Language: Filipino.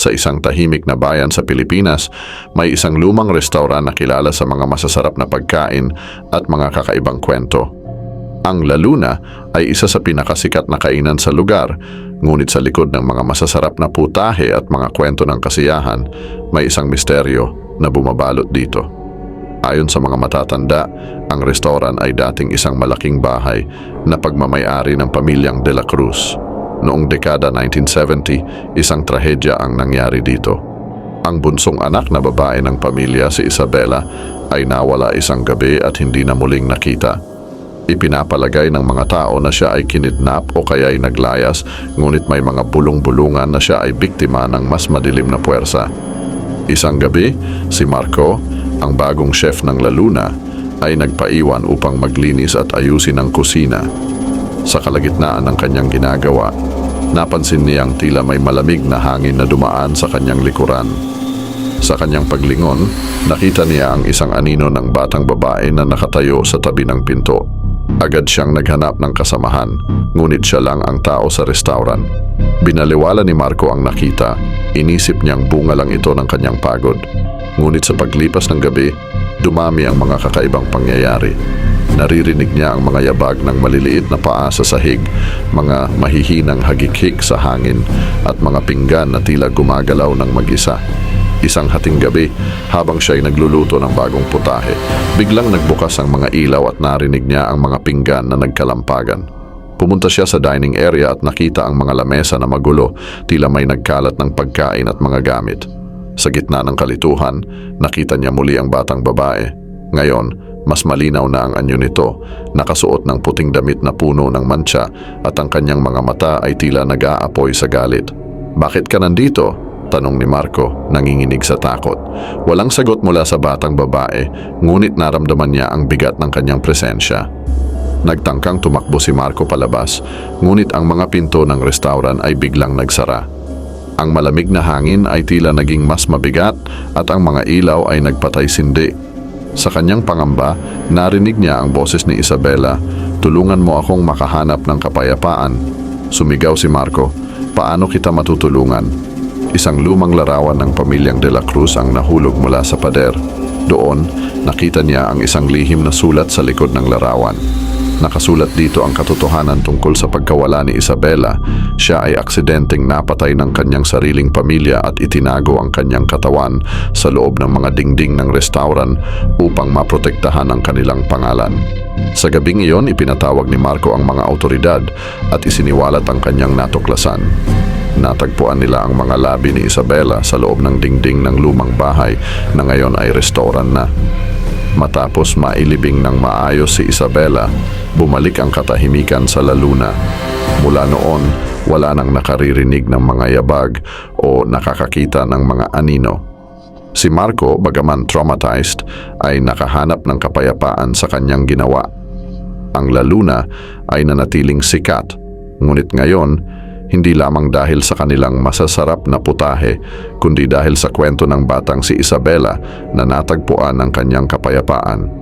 Sa isang tahimik na bayan sa Pilipinas, may isang lumang restaurant na kilala sa mga masasarap na pagkain at mga kakaibang kwento. Ang La Luna ay isa sa pinakasikat na kainan sa lugar, ngunit sa likod ng mga masasarap na putahe at mga kwento ng kasiyahan, may isang misteryo na bumabalot dito. Ayon sa mga matatanda, ang restaurant ay dating isang malaking bahay na pagmamayari ng pamilyang De La Cruz. Noong dekada 1970, isang trahedya ang nangyari dito. Ang bunsong anak na babae ng pamilya si Isabela ay nawala isang gabi at hindi na muling nakita. Ipinapalagay ng mga tao na siya ay kinidnap o kaya ay naglayas ngunit may mga bulong-bulungan na siya ay biktima ng mas madilim na puwersa. Isang gabi, si Marco, ang bagong chef ng La Luna, ay nagpaiwan upang maglinis at ayusin ang kusina. Sa kalagitnaan ng kanyang ginagawa, napansin niyang tila may malamig na hangin na dumaan sa kanyang likuran. Sa kanyang paglingon, nakita niya ang isang anino ng batang babae na nakatayo sa tabi ng pinto. Agad siyang naghanap ng kasamahan, ngunit siya lang ang tao sa restaurant. Binaliwala ni Marco ang nakita, inisip niyang bunga lang ito ng kanyang pagod. Ngunit sa paglipas ng gabi, dumami ang mga kakaibang pangyayari. Naririnig niya ang mga yabag ng maliliit na paa sa sahig, mga mahihinang hagikhik sa hangin at mga pinggan na tila gumagalaw ng mag-isa. Isang hating gabi, habang siya ay nagluluto ng bagong putahe, biglang nagbukas ang mga ilaw at narinig niya ang mga pinggan na nagkalampagan. Pumunta siya sa dining area at nakita ang mga lamesa na magulo, tila may nagkalat ng pagkain at mga gamit. Sa gitna ng kalituhan, nakita niya muli ang batang babae. Ngayon, mas malinaw na ang anyo nito, nakasuot ng puting damit na puno ng mancha at ang kanyang mga mata ay tila nag-aapoy sa galit. Bakit ka nandito? Tanong ni Marco, nanginginig sa takot. Walang sagot mula sa batang babae, ngunit naramdaman niya ang bigat ng kanyang presensya. Nagtangkang tumakbo si Marco palabas, ngunit ang mga pinto ng restaurant ay biglang nagsara. Ang malamig na hangin ay tila naging mas mabigat at ang mga ilaw ay nagpatay sindi. Sa kanyang pangamba, narinig niya ang boses ni Isabela, Tulungan mo akong makahanap ng kapayapaan. Sumigaw si Marco, Paano kita matutulungan? Isang lumang larawan ng pamilyang De La Cruz ang nahulog mula sa pader. Doon, nakita niya ang isang lihim na sulat sa likod ng larawan. Nakasulat dito ang katotohanan tungkol sa pagkawala ni Isabela. Siya ay aksidenteng napatay ng kanyang sariling pamilya at itinago ang kanyang katawan sa loob ng mga dingding ng restaurant upang maprotektahan ang kanilang pangalan. Sa gabing iyon, ipinatawag ni Marco ang mga autoridad at isiniwalat ang kanyang natuklasan. Natagpuan nila ang mga labi ni Isabela sa loob ng dingding ng lumang bahay na ngayon ay restaurant na. Matapos mailibing ng maayos si Isabela, bumalik ang katahimikan sa La Luna. Mula noon, wala nang nakaririnig ng mga yabag o nakakakita ng mga anino. Si Marco, bagaman traumatized, ay nakahanap ng kapayapaan sa kanyang ginawa. Ang La Luna ay nanatiling sikat, ngunit ngayon, hindi lamang dahil sa kanilang masasarap na putahe, kundi dahil sa kwento ng batang si Isabela na natagpuan ng kanyang kapayapaan.